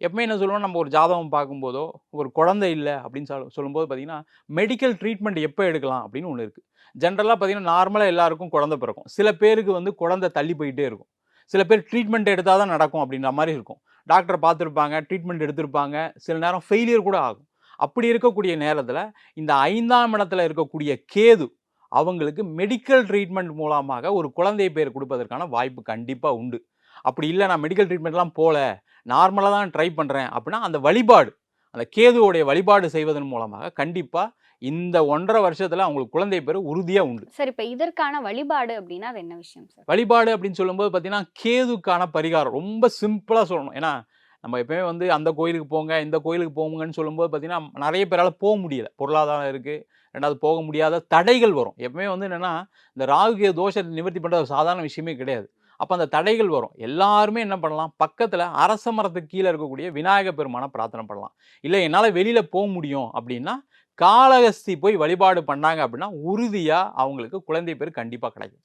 எப்பவுமே என்ன சொல்லுவோம் நம்ம ஒரு ஜாதகம் பார்க்கும்போதோ ஒரு குழந்தை இல்லை அப்படின்னு சொல் சொல்லும்போது பார்த்திங்கன்னா மெடிக்கல் ட்ரீட்மெண்ட் எப்போ எடுக்கலாம் அப்படின்னு ஒன்று இருக்குது ஜென்ரலாக பார்த்தீங்கன்னா நார்மலாக எல்லாருக்கும் குழந்தை பிறக்கும். சில பேருக்கு வந்து குழந்தை தள்ளி போயிட்டே இருக்கும். சில பேர் ட்ரீட்மெண்ட் எடுத்தால் தான் நடக்கும் அப்படின்ற மாதிரி இருக்கும். டாக்டர் பார்த்துருப்பாங்க ட்ரீட்மெண்ட் எடுத்திருப்பாங்க. சில நேரம் ஃபெயிலியர் கூட ஆகும். அப்படி இருக்கக்கூடிய நேரத்தில் இந்த ஐந்தாம் இடத்துல இருக்கக்கூடிய கேது அவங்களுக்கு மெடிக்கல் ட்ரீட்மெண்ட் மூலமாக ஒரு குழந்தை பேர் கொடுப்பதற்கான வாய்ப்பு கண்டிப்பாக உண்டு. அப்படி இல்லை நான் மெடிக்கல் ட்ரீட்மெண்ட்லாம் போகல நார்மலாக தான் ட்ரை பண்ணுறேன் அப்படின்னா அந்த வழிபாடு அந்த கேதுவோடைய வழிபாடு செய்வதன் மூலமாக கண்டிப்பாக இந்த ஒன்றரை வருஷத்தில் அவங்களுக்கு குழந்தை பேர் உறுதியாக உண்டு. சார் இப்போ இதற்கான வழிபாடு அப்படின்னா அது என்ன விஷயம் சார் வழிபாடு அப்படின்னு சொல்லும்போது பார்த்தீங்கன்னா கேதுக்கான பரிகாரம் ரொம்ப சிம்பிளாக சொல்லணும். ஏன்னா நம்ம எப்பயுமே வந்து அந்த கோயிலுக்கு போங்க இந்த கோயிலுக்கு போங்கன்னு சொல்லும்போது பார்த்தீங்கன்னா நிறைய பேரால் போக முடியல. பொருளாதாரம் இருக்குது ரெண்டாவது போக முடியாத தடைகள் வரும். எப்பவுமே வந்து என்னென்னா இந்த ராகு தோஷத்தை நிவர்த்தி பண்ணுறது சாதாரண விஷயமே கிடையாது. அப்போ அந்த தடைகள் வரும். எல்லாருமே என்ன பண்ணலாம்? பக்கத்தில் அரச மரத்துக்கு கீழே இருக்கக்கூடிய விநாயக பெருமானை பிரார்த்தனை பண்ணலாம். இல்லை என்னால் வெளியில் போக முடியும் அப்படின்னா காளகஸ்தி போய் வழிபாடு பண்ணாங்க அப்படின்னா உறுதியாக அவங்களுக்கு குழந்தை பேர் கண்டிப்பாக கிடைக்கும்.